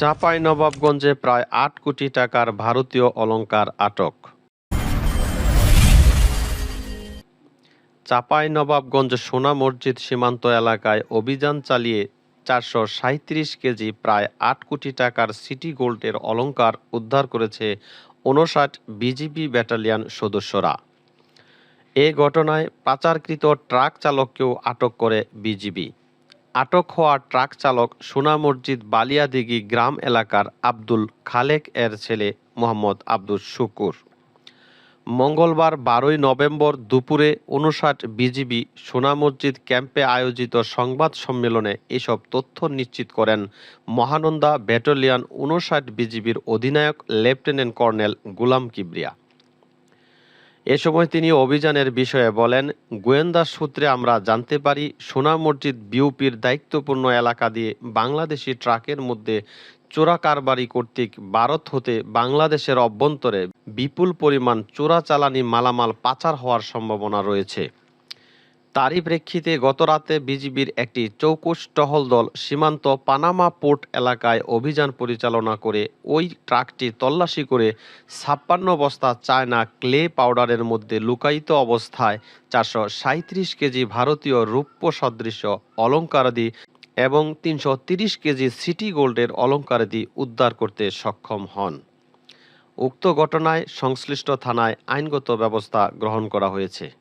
চাঁপাই নবাবগঞ্জে প্রায় আট কোটি টাকার ভারতীয় অলঙ্কার আটক। চাঁপাই নবাবগঞ্জ সোনা মসজিদ সীমান্ত এলাকায় অভিযান চালিয়ে চারশো সাঁত্রিশ কেজি প্রায় আট কোটি টাকার সিটি গোল্ডের অলঙ্কার উদ্ধার করেছে উনষাট বিজিবি ব্যাটালিয়ন সদস্যরা। এ ঘটনায় পাচারকৃত ট্রাক চালককেও আটক করে বিজিবি। আটক হওয়া ট্রাক চালক সোনা মসজিদ বালিয়াদিঘি গ্রাম এলাকার আব্দুল খালেক এর ছেলে মোহাম্মদ আব্দুল শুকুর। মঙ্গলবার বারোই নভেম্বর দুপুরে উনষাট বিজিবি সোনা মসজিদ ক্যাম্পে আয়োজিত সংবাদ সম্মেলনে এসব তথ্য নিশ্চিত করেন মহানন্দা ব্যাটালিয়ন উনষাট বিজিবির অধিনায়ক লেফটেন্যান্ট কর্নেল গুলাম কিবরিয়া। এ সময় তিনি অভিযানের বিষয়ে বলেন, গোয়েন্দা সূত্রে আমরা জানতে পারি, সোনা মসজিদ বিউপির দায়িত্বপূর্ণ এলাকা দিয়ে বাংলাদেশি ট্রাকের মধ্যে চোরা কারবারি কর্তৃক ভারত হতে বাংলাদেশের অভ্যন্তরে বিপুল পরিমাণ চোরা চালানি মালামাল পাচার হওয়ার সম্ভাবনা রয়েছে। তারই প্রেক্ষিতে গতরাতে বিজিবির একটি চৌকুশ টহল দল সীমান্ত পানামা পোর্ট এলাকায় অভিযান পরিচালনা করে ওই ট্রাকটি তল্লাশি করে ছাপ্পান্ন বস্তা চায়না ক্লে পাউডারের মধ্যে লুকায়িত অবস্থায় চারশো সাঁত্রিশ কেজি ভারতীয় রূপ্য সদৃশ্য অলঙ্কারাদি এবং তিনশো কেজি সিটি গোল্ডের অলঙ্কারাদি উদ্ধার করতে সক্ষম হন। উক্ত ঘটনায় সংশ্লিষ্ট থানায় আইনগত ব্যবস্থা গ্রহণ করা হয়েছে।